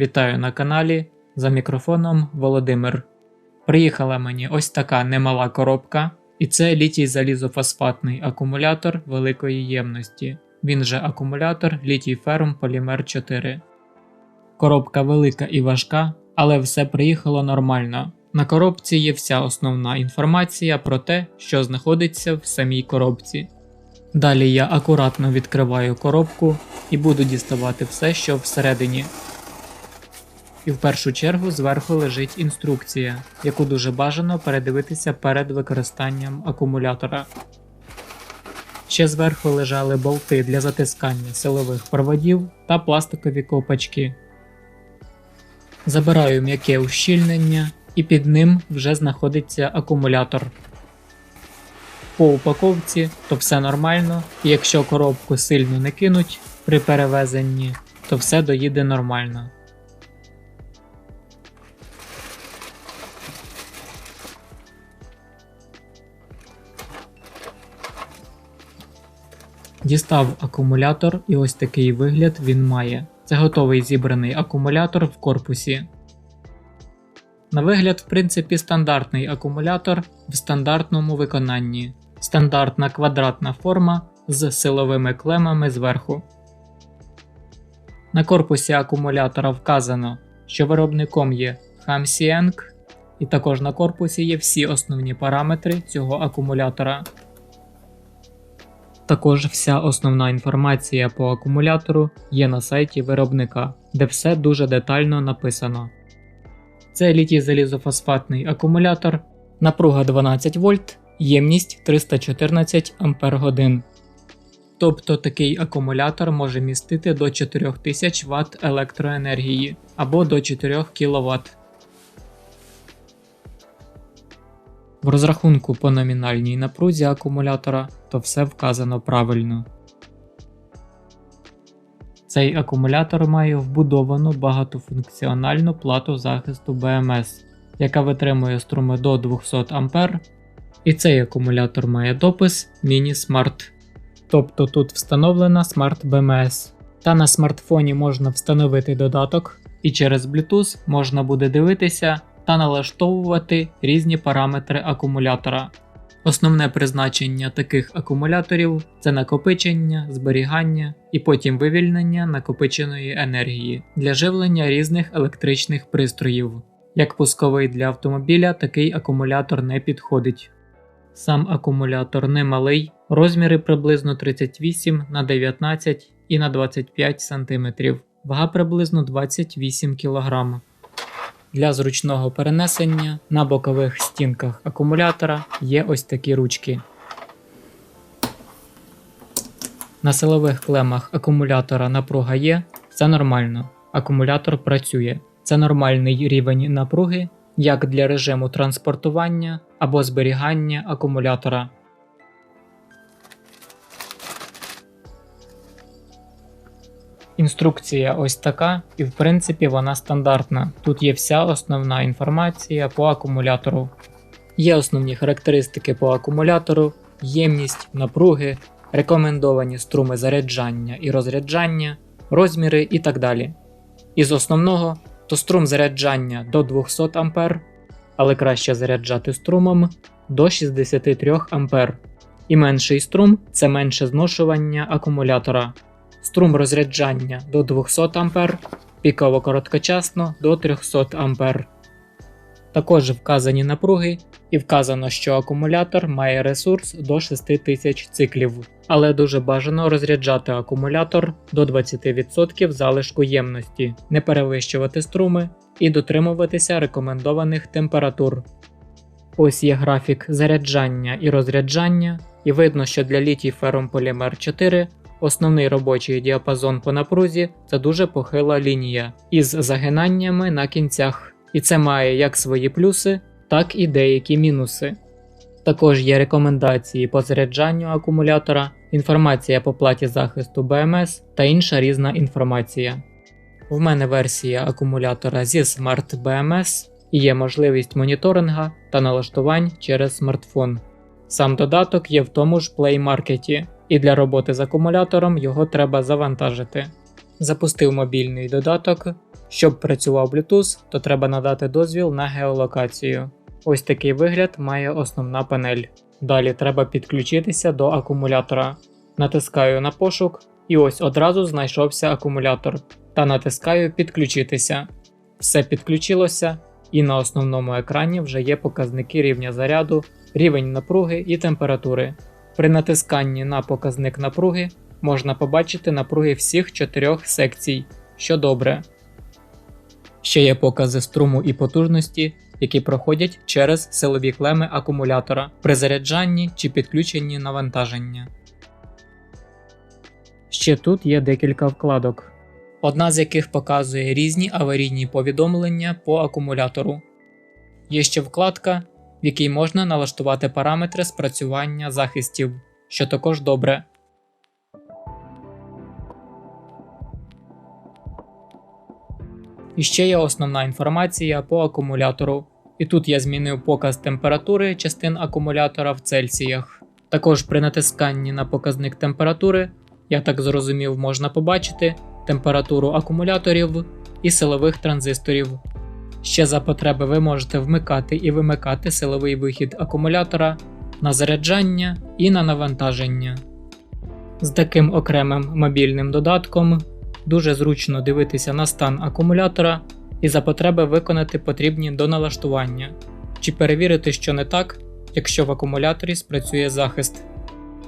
Вітаю на каналі за мікрофоном Володимир. Приїхала мені ось така немала коробка, і це літій залізофосфатний акумулятор великої ємності. Він же акумулятор літій ферм Полімер 4. Коробка велика і важка, але все приїхало нормально. На коробці є вся основна інформація про те, що знаходиться в самій коробці. Далі я акуратно відкриваю коробку і буду діставати все, що всередині. І в першу чергу зверху лежить інструкція, яку дуже бажано передивитися перед використанням акумулятора. Ще зверху лежали болти для затискання силових проводів та пластикові ковпачки. Забираю м'яке ущільнення, і під ним вже знаходиться акумулятор. По упаковці то все нормально, і якщо коробку сильно не кинуть при перевезенні, то все доїде нормально. Дістав акумулятор, і ось такий вигляд він має. Це готовий зібраний акумулятор в корпусі. На вигляд, в принципі, стандартний акумулятор в стандартному виконанні. Стандартна квадратна форма з силовими клемами зверху. На корпусі акумулятора вказано, що виробником є Hamsieng, і також на корпусі є всі основні параметри цього акумулятора. Також вся основна інформація по акумулятору є на сайті виробника, де все дуже детально написано. Це літій залізофосфатний акумулятор, напруга 12 вольт, ємність 314 Ах. Тобто такий акумулятор може містити до 4000 Вт електроенергії або до 4 кВт. В розрахунку по номінальній напрузі акумулятора то все вказано правильно. Цей акумулятор має вбудовану багатофункціональну плату захисту БМС, яка витримує струми до 200 А, і цей акумулятор має допис Mini Smart. Тобто тут встановлена Smart BMS. Та на смартфоні можна встановити додаток, і через Bluetooth можна буде дивитися та налаштовувати різні параметри акумулятора. Основне призначення таких акумуляторів це накопичення, зберігання і потім вивільнення накопиченої енергії для живлення різних електричних пристроїв. Як пусковий для автомобіля, такий акумулятор не підходить. Сам акумулятор немалий, розміри приблизно 38 на 19 і на 25 см, вага приблизно 28 кг. Для зручного перенесення на бокових стінках акумулятора є ось такі ручки. На силових клемах акумулятора напруга є, все нормально. Акумулятор працює. Це нормальний рівень напруги як для режиму транспортування або зберігання акумулятора. Інструкція ось така, і в принципі вона стандартна. Тут є вся основна інформація по акумулятору. Є основні характеристики по акумулятору, ємність, напруги, рекомендовані струми заряджання і розряджання, розміри і так далі. Із основного то струм заряджання до 200 А, але краще заряджати струмом до 63 А. І менший струм це менше зношування акумулятора струм розряджання до 200 А, піково короткочасно до 300 А. Також вказані напруги, і вказано, що акумулятор має ресурс до 6000 циклів, але дуже бажано розряджати акумулятор до 20% залишку ємності, не перевищувати струми і дотримуватися рекомендованих температур. Ось є графік заряджання і розряджання, і видно, що для літій ферромполімер 4 Основний робочий діапазон по напрузі це дуже похила лінія із загинаннями на кінцях, і це має як свої плюси, так і деякі мінуси. Також є рекомендації по заряджанню акумулятора, інформація по платі захисту БМС та інша різна інформація. В мене версія акумулятора зі Smart BMS і є можливість моніторинга та налаштувань через смартфон. Сам додаток є в тому ж Play Market, і для роботи з акумулятором його треба завантажити. Запустив мобільний додаток. Щоб працював Bluetooth, то треба надати дозвіл на геолокацію. Ось такий вигляд має основна панель. Далі треба підключитися до акумулятора. Натискаю на пошук, і ось одразу знайшовся акумулятор. Та натискаю підключитися. Все підключилося, і на основному екрані вже є показники рівня заряду, рівень напруги і температури. При натисканні на показник напруги можна побачити напруги всіх чотирьох секцій, що добре. Ще є покази струму і потужності, які проходять через силові клеми акумулятора при заряджанні чи підключенні навантаження. Ще тут є декілька вкладок, одна з яких показує різні аварійні повідомлення по акумулятору. Є ще вкладка, в якій можна налаштувати параметри спрацювання захистів, що також добре. І ще є основна інформація по акумулятору. І тут я змінив показ температури частин акумулятора в Цельсіях. Також при натисканні на показник температури, я так зрозумів, можна побачити температуру акумуляторів і силових транзисторів. Ще за потреби ви можете вмикати і вимикати силовий вихід акумулятора на заряджання і на навантаження. З таким окремим мобільним додатком дуже зручно дивитися на стан акумулятора і за потреби виконати потрібні доналаштування чи перевірити, що не так, якщо в акумуляторі спрацює захист.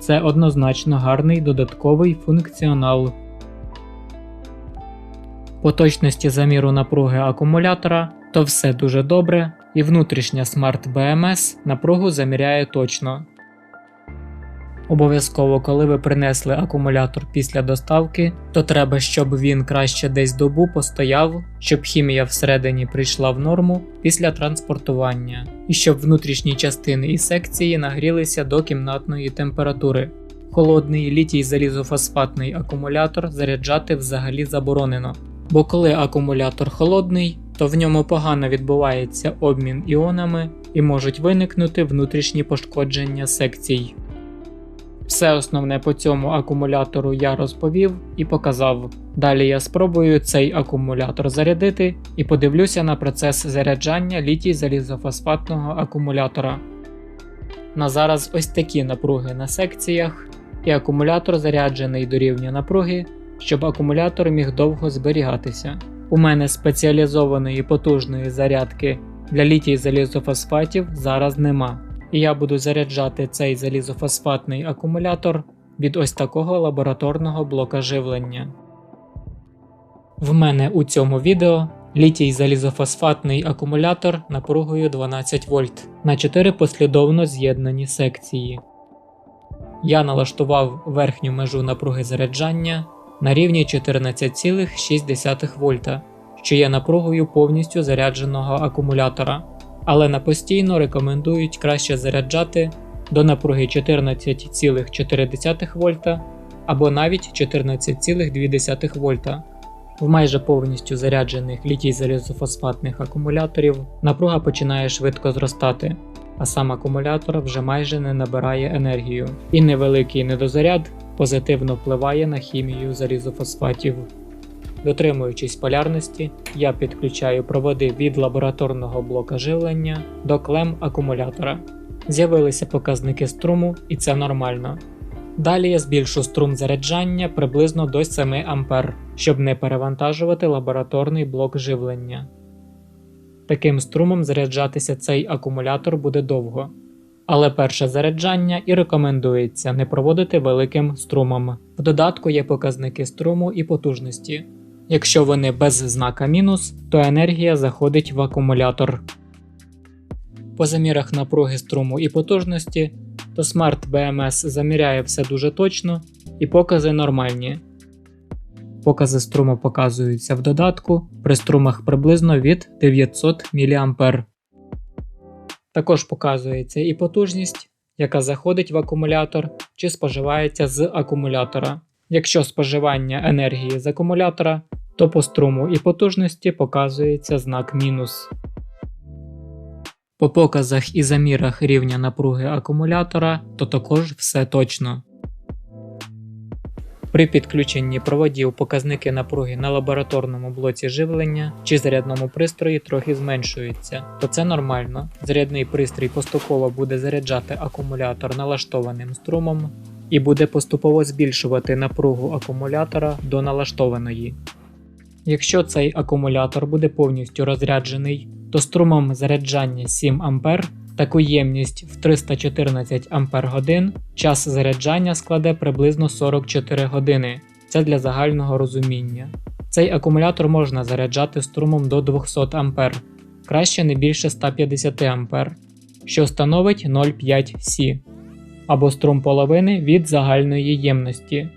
Це однозначно гарний додатковий функціонал. По точності заміру напруги акумулятора то все дуже добре, і внутрішня Smart BMS напругу заміряє точно. Обов'язково, коли ви принесли акумулятор після доставки, то треба, щоб він краще десь добу постояв, щоб хімія всередині прийшла в норму після транспортування, і щоб внутрішні частини і секції нагрілися до кімнатної температури. Холодний літій залізофосфатний акумулятор заряджати взагалі заборонено, бо коли акумулятор холодний, то в ньому погано відбувається обмін іонами і можуть виникнути внутрішні пошкодження секцій. Все основне по цьому акумулятору я розповів і показав. Далі я спробую цей акумулятор зарядити і подивлюся на процес заряджання літій залізофосфатного акумулятора. На зараз ось такі напруги на секціях, і акумулятор заряджений до рівня напруги, щоб акумулятор міг довго зберігатися. У мене спеціалізованої потужної зарядки для літій залізофосфатів зараз нема і я буду заряджати цей залізофосфатний акумулятор від ось такого лабораторного блока живлення. В мене у цьому відео літій залізофосфатний акумулятор напругою 12 вольт на 4 послідовно з'єднані секції. Я налаштував верхню межу напруги заряджання на рівні 14,6 вольта, що є напругою повністю зарядженого акумулятора але на постійно рекомендують краще заряджати до напруги 14,4 вольта або навіть 14,2 вольта. В майже повністю заряджених літій залізофосфатних акумуляторів напруга починає швидко зростати, а сам акумулятор вже майже не набирає енергію, і невеликий недозаряд позитивно впливає на хімію залізофосфатів. Дотримуючись полярності, я підключаю проводи від лабораторного блока живлення до клем акумулятора. З'явилися показники струму, і це нормально. Далі я збільшу струм заряджання приблизно до 7 А, щоб не перевантажувати лабораторний блок живлення. Таким струмом заряджатися цей акумулятор буде довго. Але перше заряджання і рекомендується не проводити великим струмом. В додатку є показники струму і потужності. Якщо вони без знака мінус, то енергія заходить в акумулятор. По замірах напруги струму і потужності, то Smart BMS заміряє все дуже точно і покази нормальні. Покази струму показуються в додатку при струмах приблизно від 900 мА. Також показується і потужність, яка заходить в акумулятор чи споживається з акумулятора. Якщо споживання енергії з акумулятора то по струму і потужності показується знак мінус. По показах і замірах рівня напруги акумулятора, то також все точно. При підключенні проводів показники напруги на лабораторному блоці живлення чи зарядному пристрої трохи зменшуються, то це нормально. Зарядний пристрій поступово буде заряджати акумулятор налаштованим струмом і буде поступово збільшувати напругу акумулятора до налаштованої. Якщо цей акумулятор буде повністю розряджений, то струмом заряджання 7 А таку ємність в 314 Ах час заряджання складе приблизно 44 години. Це для загального розуміння. Цей акумулятор можна заряджати струмом до 200 А, краще не більше 150 А, що становить 0,5 С або струм половини від загальної ємності.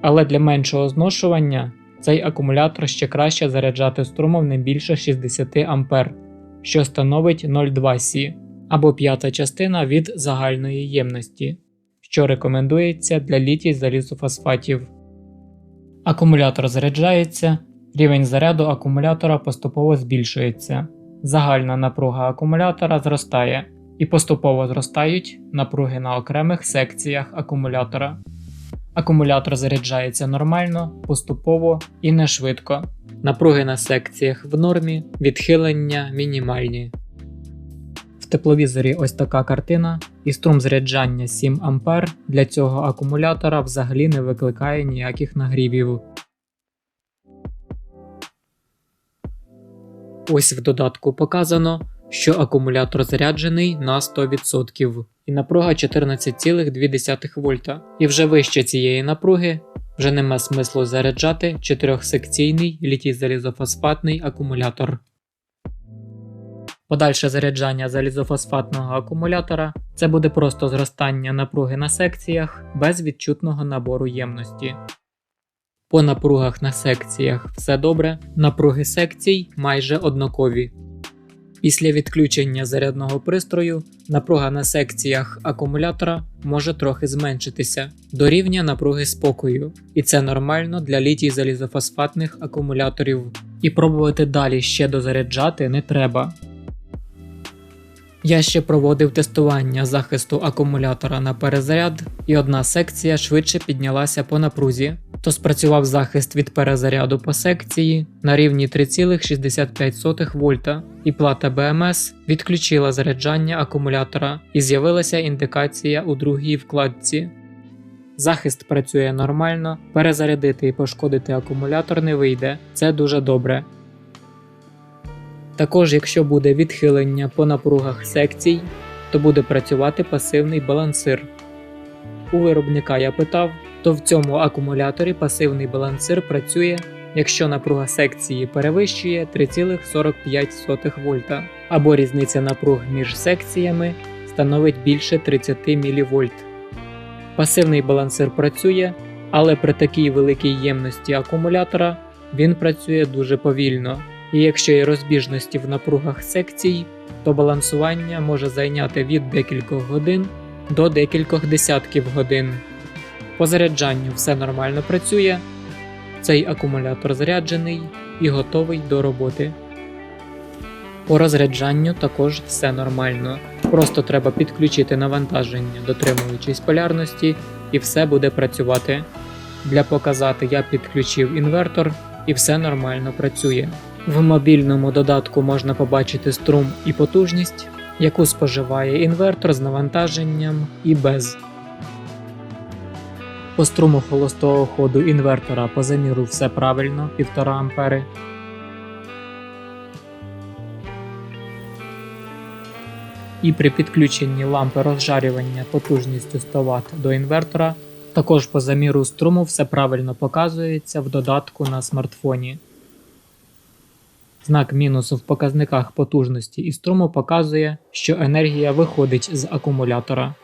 Але для меншого зношування цей акумулятор ще краще заряджати струмом не більше 60 А, що становить 0,2 С або п'ята частина від загальної ємності, що рекомендується для літій залізофосфатів. Акумулятор заряджається, рівень заряду акумулятора поступово збільшується, загальна напруга акумулятора зростає і поступово зростають напруги на окремих секціях акумулятора. Акумулятор заряджається нормально, поступово і не швидко. Напруги на секціях в нормі, відхилення мінімальні. В тепловізорі ось така картина, і струм заряджання 7 А для цього акумулятора взагалі не викликає ніяких нагрівів. Ось в додатку показано, що акумулятор заряджений на 100% і напруга 14,2 вольта. І вже вище цієї напруги вже нема смислу заряджати 4-секційний літій залізофосфатний акумулятор. Подальше заряджання залізофосфатного акумулятора це буде просто зростання напруги на секціях без відчутного набору ємності. По напругах на секціях все добре, напруги секцій майже однакові. Після відключення зарядного пристрою напруга на секціях акумулятора може трохи зменшитися до рівня напруги спокою, і це нормально для літій залізофосфатних акумуляторів. І пробувати далі ще дозаряджати не треба. Я ще проводив тестування захисту акумулятора на перезаряд, і одна секція швидше піднялася по напрузі, то спрацював захист від перезаряду по секції на рівні 3,65 вольта, і плата БМС відключила заряджання акумулятора і з'явилася індикація у другій вкладці. Захист працює нормально, перезарядити і пошкодити акумулятор не вийде, це дуже добре. Також, якщо буде відхилення по напругах секцій, то буде працювати пасивний балансир. У виробника я питав, то в цьому акумуляторі пасивний балансир працює, якщо напруга секції перевищує 3,45 вольта, або різниця напруг між секціями становить більше 30 мВ. Пасивний балансир працює, але при такій великій ємності акумулятора він працює дуже повільно і якщо є розбіжності в напругах секцій, то балансування може зайняти від декількох годин до декількох десятків годин. По заряджанню все нормально працює, цей акумулятор заряджений і готовий до роботи. По розряджанню також все нормально. Просто треба підключити навантаження, дотримуючись полярності, і все буде працювати. Для показати я підключив інвертор і все нормально працює. В мобільному додатку можна побачити струм і потужність, яку споживає інвертор з навантаженням і без. По струму холостого ходу інвертора по заміру все правильно 1,5 А. І при підключенні лампи розжарювання потужністю 100 Вт до інвертора також по заміру струму все правильно показується в додатку на смартфоні. Знак мінусу в показниках потужності і струму показує, що енергія виходить з акумулятора.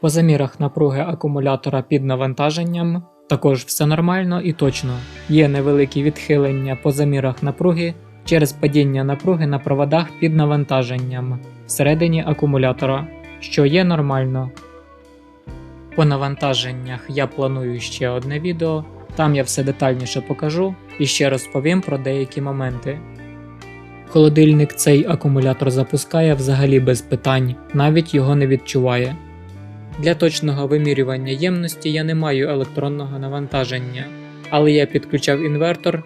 По замірах напруги акумулятора під навантаженням також все нормально і точно. Є невеликі відхилення по замірах напруги через падіння напруги на проводах під навантаженням всередині акумулятора, що є нормально. По навантаженнях я планую ще одне відео, там я все детальніше покажу і ще розповім про деякі моменти. Холодильник цей акумулятор запускає взагалі без питань, навіть його не відчуває. Для точного вимірювання ємності я не маю електронного навантаження, але я підключав інвертор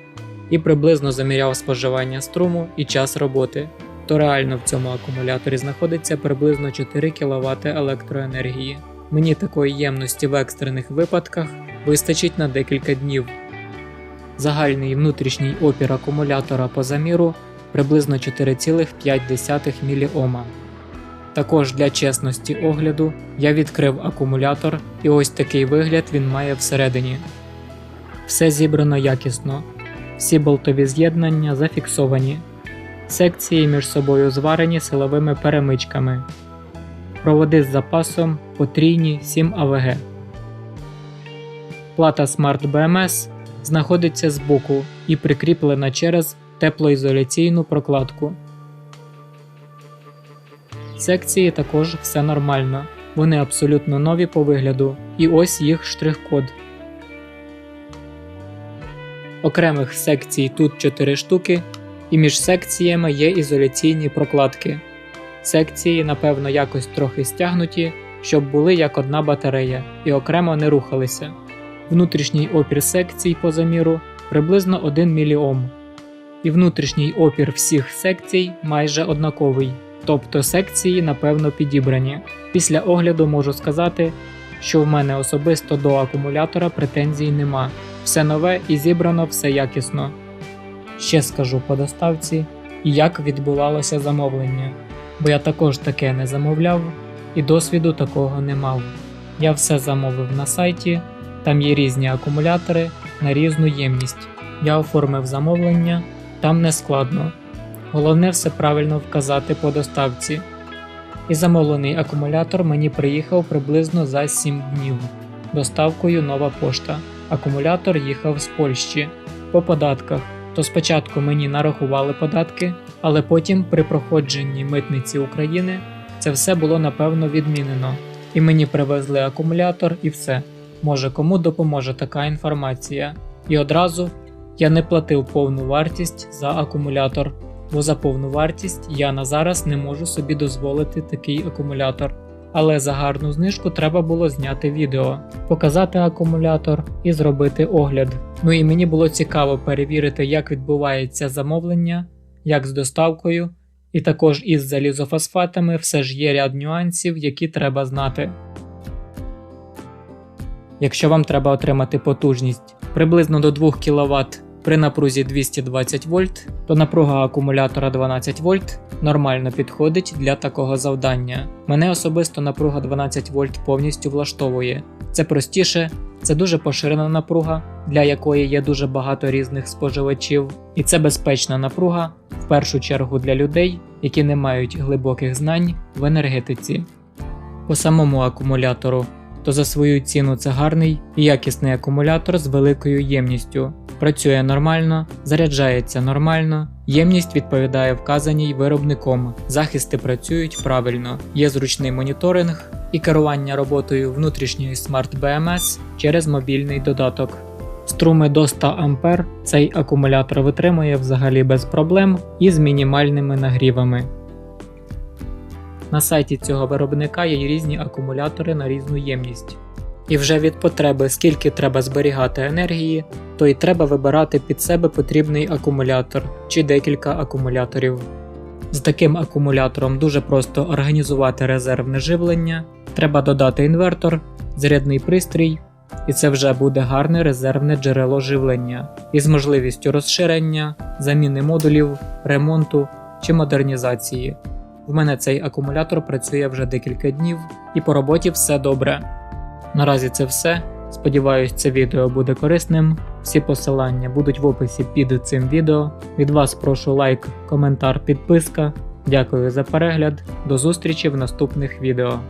і приблизно заміряв споживання струму і час роботи, то реально в цьому акумуляторі знаходиться приблизно 4 кВт електроенергії. Мені такої ємності в екстрених випадках вистачить на декілька днів. Загальний внутрішній опір акумулятора по заміру приблизно 4,5 мОм. Також для чесності огляду я відкрив акумулятор, і ось такий вигляд він має всередині. Все зібрано якісно, всі болтові з'єднання зафіксовані, секції між собою зварені силовими перемичками, проводи з запасом потрійні 7 АВГ. Плата Smart BMS знаходиться збоку і прикріплена через теплоізоляційну прокладку. Секції також все нормально, вони абсолютно нові по вигляду, і ось їх штрих-код. Окремих секцій тут 4 штуки, і між секціями є ізоляційні прокладки. Секції, напевно, якось трохи стягнуті, щоб були як одна батарея і окремо не рухалися. Внутрішній опір секцій по заміру приблизно 1 мОм, і внутрішній опір всіх секцій майже однаковий, тобто секції напевно підібрані. Після огляду можу сказати, що в мене особисто до акумулятора претензій нема. Все нове і зібрано все якісно. Ще скажу по доставці, як відбувалося замовлення, бо я також таке не замовляв і досвіду такого не мав. Я все замовив на сайті, там є різні акумулятори на різну ємність. Я оформив замовлення, там не складно. Головне все правильно вказати по доставці. І замовлений акумулятор мені приїхав приблизно за 7 днів. Доставкою нова пошта. Акумулятор їхав з Польщі по податках. То спочатку мені нарахували податки, але потім при проходженні митниці України це все було напевно відмінено. І мені привезли акумулятор і все. Може кому допоможе така інформація. І одразу я не платив повну вартість за акумулятор, бо за повну вартість я на зараз не можу собі дозволити такий акумулятор. Але за гарну знижку треба було зняти відео, показати акумулятор і зробити огляд. Ну і мені було цікаво перевірити, як відбувається замовлення, як з доставкою, і також із залізофосфатами все ж є ряд нюансів, які треба знати. Якщо вам треба отримати потужність приблизно до 2 кВт при напрузі 220 вольт, то напруга акумулятора 12 вольт нормально підходить для такого завдання. Мене особисто напруга 12 вольт повністю влаштовує. Це простіше, це дуже поширена напруга, для якої є дуже багато різних споживачів, і це безпечна напруга в першу чергу для людей, які не мають глибоких знань в енергетиці. По самому акумулятору, то за свою ціну це гарний і якісний акумулятор з великою ємністю. Працює нормально, заряджається нормально, ємність відповідає вказаній виробником, захисти працюють правильно, є зручний моніторинг і керування роботою внутрішньої Smart BMS через мобільний додаток. Струми до 100 А цей акумулятор витримує взагалі без проблем і з мінімальними нагрівами. На сайті цього виробника є різні акумулятори на різну ємність. І вже від потреби, скільки треба зберігати енергії, то й треба вибирати під себе потрібний акумулятор чи декілька акумуляторів. З таким акумулятором дуже просто організувати резервне живлення, треба додати інвертор, зарядний пристрій, і це вже буде гарне резервне джерело живлення із можливістю розширення, заміни модулів, ремонту чи модернізації. В мене цей акумулятор працює вже декілька днів і по роботі все добре. Наразі це все. Сподіваюсь, це відео буде корисним. Всі посилання будуть в описі під цим відео. Від вас прошу лайк, коментар, підписка. Дякую за перегляд. До зустрічі в наступних відео.